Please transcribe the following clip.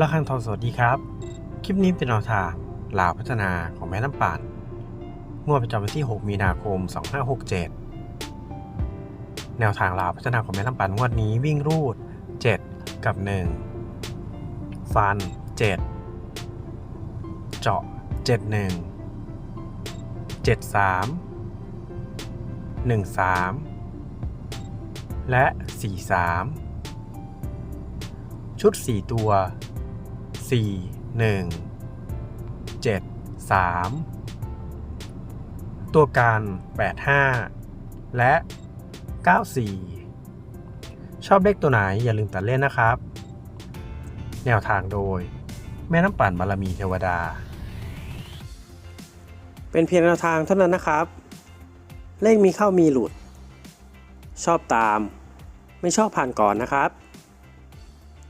ระคังทองสวัสดีครับ คลิปนี้เป็นแนวทางลาวพัฒนาของแม่น้ำป่านงวดประจำวันที่ 6 มีนาคม 2567 แนวทางลาวพัฒนาของแม่น้ำป่านงวดนี้วิ่งรูด 7 กับ 1 ฟัน 7 เจาะ 71 73 13 และ 43 ชุด 4 ตัว 4 1 7 3 ตัวการ 85 และ 94 ชอบเลขตัวไหนอย่าลืมตัดเล่นนะครับ แนวทางโดย แม่น้ำปั่นบารมีเทวดา เป็นเพียงแนวทางเท่านั้นนะครับ เลขมีเข้ามีหลุด ชอบตาม ไม่ชอบผ่านก่อนนะครับ